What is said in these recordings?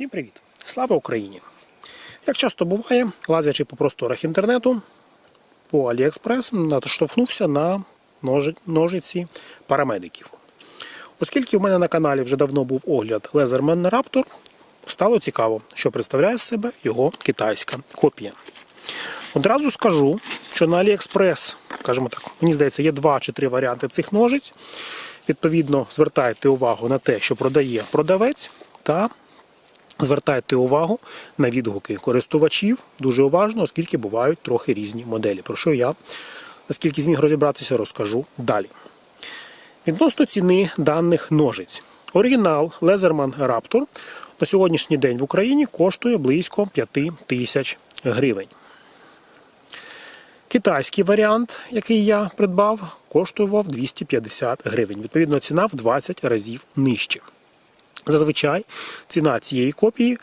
Всім привіт! Слава Україні! Як часто буває, лазячи по просторах інтернету, по Аліекспрес наштовхнувся на ножиці парамедиків. Оскільки в мене на каналі вже давно був огляд Лезермен Raptor, стало цікаво, що представляє з себе його китайська копія. Одразу скажу, що на AliExpress, скажімо так, мені здається, є два чи три варіанти цих ножиць. Відповідно, звертайте увагу на те, що продає продавець, та звертайте увагу на відгуки користувачів дуже уважно, оскільки бувають трохи різні моделі. Про що я, наскільки зміг розібратися, розкажу далі. Відносно ціни даних ножиць. Оригінал Leatherman Raptor на сьогоднішній день в Україні коштує близько 5 тисяч гривень. Китайський варіант, який я придбав, коштував 250 гривень. Відповідно, ціна в 20 разів нижче. Зазвичай ціна цієї копії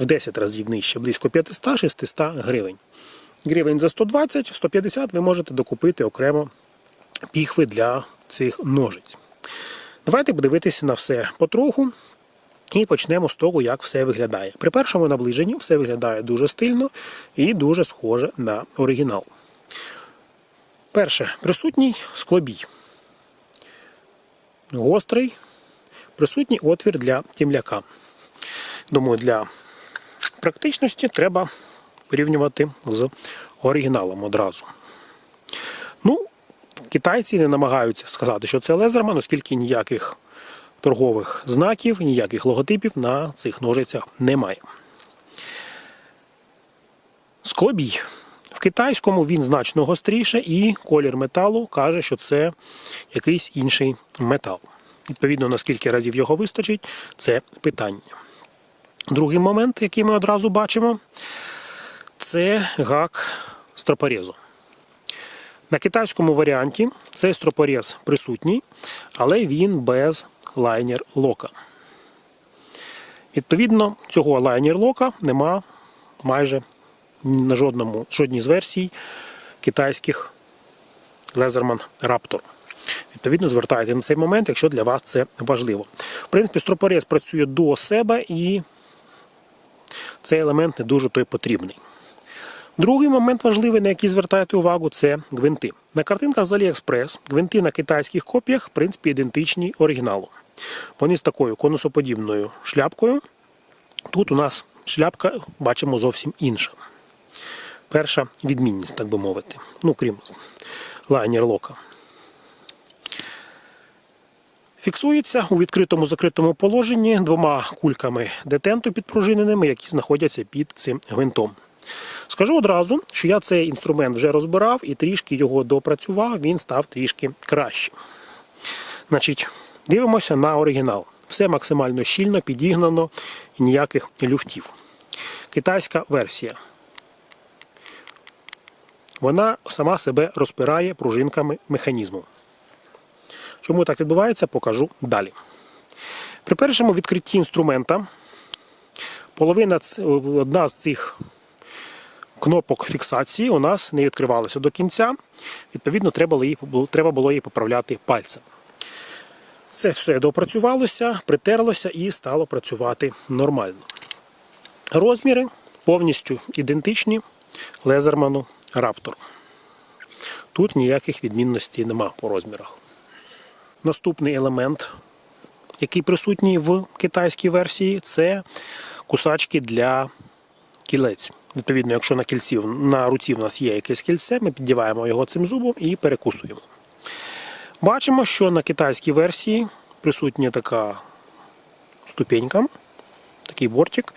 в 10 разів нижче, близько 500-600 гривень. Гривень за 120-150 ви можете докупити окремо піхви для цих ножиць. Давайте подивитися на все потроху. І почнемо з того, як все виглядає. При першому наближенні все виглядає дуже стильно і дуже схоже на оригінал. Перше, присутній склобій. Гострий, присутній отвір для темляка. Думаю, для практичності треба порівнювати з оригіналом одразу. Ну, китайці не намагаються сказати, що це лезерман, оскільки ніяких торгових знаків, ніяких логотипів на цих ножицях немає. Склобій. В китайському він значно гостріше, і колір металу каже, що це якийсь інший метал. Відповідно, наскільки разів його вистачить, це питання. Другий момент, який ми одразу бачимо, це гак стропорезу. На китайському варіанті цей стропорез присутній, але він без лайнер лока. Відповідно, цього лайнер лока нема майже на жодному, жодній з версій китайських Raptor. Відповідно, звертайте на цей момент, якщо для вас це важливо. В принципі, стропорез працює до себе і цей елемент не дуже той потрібний. Другий момент важливий, на який звертаєте увагу, це гвинти. На картинках з AliExpress гвинти на китайських копіях, в принципі, ідентичні оригіналу. Вони з такою конусоподібною шляпкою. Тут у нас шляпка, бачимо, зовсім інша. Перша відмінність, так би мовити. Ну, крім лайнер лока. Фіксується у відкритому закритому положенні двома кульками детенту підпружиненими, які знаходяться під цим гвинтом. Скажу одразу, що я цей інструмент вже розбирав і трішки його допрацював, він став трішки краще. Значить, дивимося на оригінал. Все максимально щільно, підігнано ніяких люфтів. Китайська версія. Вона сама себе розпирає пружинками механізму. Чому так відбувається, покажу далі. При першому відкритті інструмента половина одна з цих кнопок фіксації у нас не відкривалася до кінця. Відповідно, треба було її, поправляти пальцем. Це все допрацювалося, притерлося і стало працювати нормально. Розміри повністю ідентичні Лезерману Raptor. Тут ніяких відмінностей нема по розмірах. Наступний елемент, який присутній в китайській версії, це кусачки для кілець. Відповідно, якщо на кільці на руці в нас є якесь кільце, ми піддіваємо його цим зубом і перекусуємо. Бачимо, що на китайській версії присутня така ступенька, такий бортик,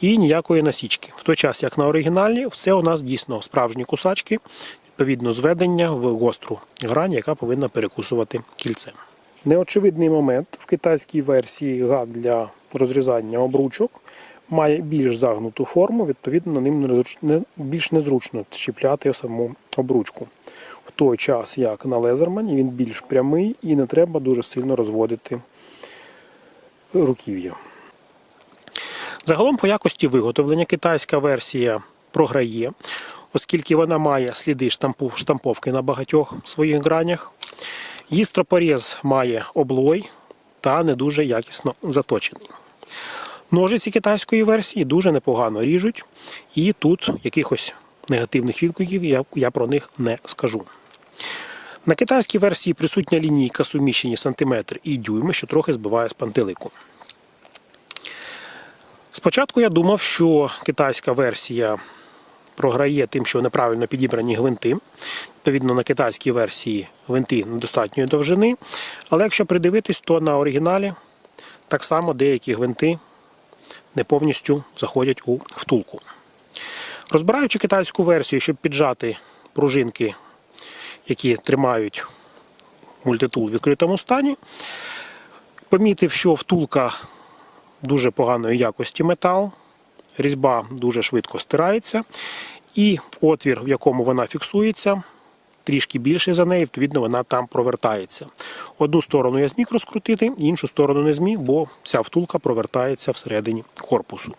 і ніякої насічки. В той час, як на оригіналі, все у нас дійсно справжні кусачки, відповідно, зведення в гостру грань, яка повинна перекусувати кільце. Неочевидний момент в китайській версії гак для розрізання обручок має більш загнуту форму, відповідно, ним більш незручно щіпляти саму обручку. В той час, як на лезермані, він більш прямий і не треба дуже сильно розводити руків'я. Загалом по якості виготовлення китайська версія програє, оскільки вона має сліди штамповки на багатьох своїх гранях. Її має облой та не дуже якісно заточений. Ножиці китайської версії дуже непогано ріжуть, і тут якихось негативних відгуків я, я про них не скажу. На китайській версії присутня лінійка суміщені сантиметр і дюйми, що трохи збиває з пантелику. Спочатку я думав, що китайська версія програє тим, що неправильно підібрані гвинти. Відповідно, на китайській версії гвинти недостатньої довжини. Але якщо придивитись, то на оригіналі так само деякі гвинти не повністю заходять у втулку. Розбираючи китайську версію, щоб піджати пружинки, які тримають мультитул в відкритому стані, помітив, що втулка дуже поганої якості метал, різьба дуже швидко стирається, і отвір, в якому вона фіксується, трішки більший за неї, відповідно, вона там провертається. Одну сторону я зміг розкрутити, іншу сторону не зміг, бо ця втулка провертається всередині корпусу.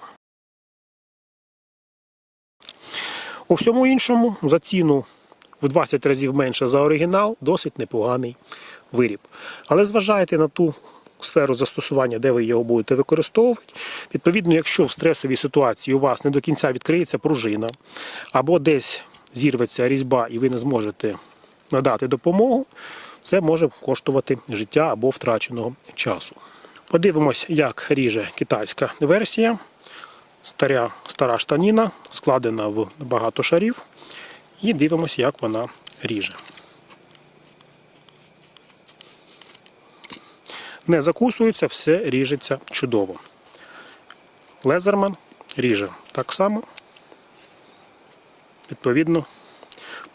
У всьому іншому за ціну в 20 разів менше за оригінал досить непоганий виріб. Але зважайте на ту сферу застосування, де ви його будете використовувати. Відповідно, якщо в стресовій ситуації у вас не до кінця відкриється пружина, або десь зірветься різьба і ви не зможете надати допомогу, це може коштувати життя або втраченого часу. Подивимось, як ріже китайська версія. Старя, стара штаніна, складена в багато шарів. І дивимося, як вона ріже. Не закусується, все ріжеться чудово. Лезерман ріже так само. Відповідно,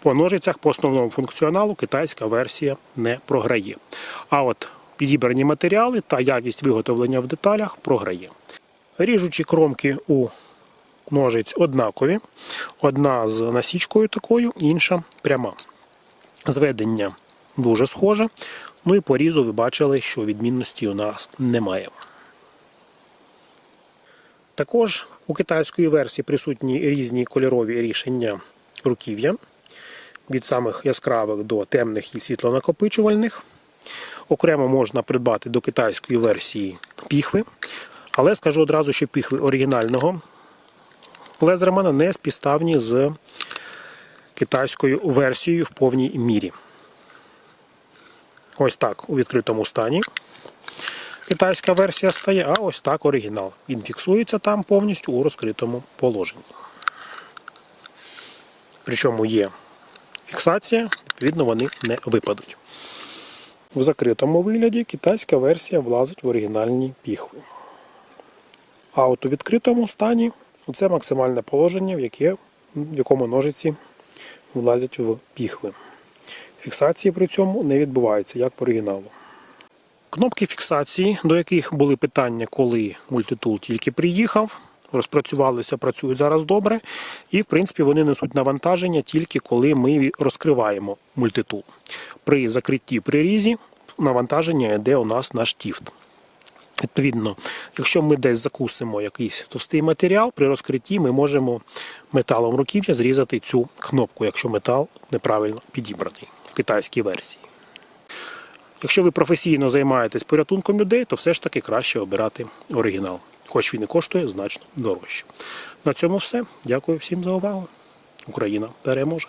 по ножицях, по основному функціоналу китайська версія не програє. А от підібрані матеріали та якість виготовлення в деталях програє. Ріжучі кромки у ножиць однакові. Одна з насічкою такою, інша пряма. Зведення дуже схоже. Ну і по різу ви бачили, що відмінності у нас немає. Також у китайської версії присутні різні кольорові рішення руків'я від самих яскравих до темних і світлонакопичувальних. Окремо можна придбати до китайської версії піхви, але скажу одразу, що піхви оригінального Лезермана не співставні з китайською версією в повній мірі. Ось так у відкритому стані китайська версія стає, а ось так оригінал. Він фіксується там повністю у розкритому положенні. Причому є фіксація, відповідно, вони не випадуть. В закритому вигляді китайська версія влазить в оригінальні піхви. А от у відкритому стані це максимальне положення, в, якому ножиці влазять в піхви. Фіксації при цьому не відбувається, як в оригіналу. Кнопки фіксації, до яких були питання, коли мультитул тільки приїхав, розпрацювалися, працюють зараз добре. І, в принципі, вони несуть навантаження тільки коли ми розкриваємо мультитул. При закритті прирізі навантаження йде у нас на штіфт. Відповідно, якщо ми десь закусимо якийсь товстий матеріал, при розкритті ми можемо металом руків'я зрізати цю кнопку, якщо метал неправильно підібраний в китайській версії. Якщо ви професійно займаєтесь порятунком людей, то все ж таки краще обирати оригінал, хоч він і коштує значно дорожче. На цьому все. Дякую всім за увагу. Україна переможе.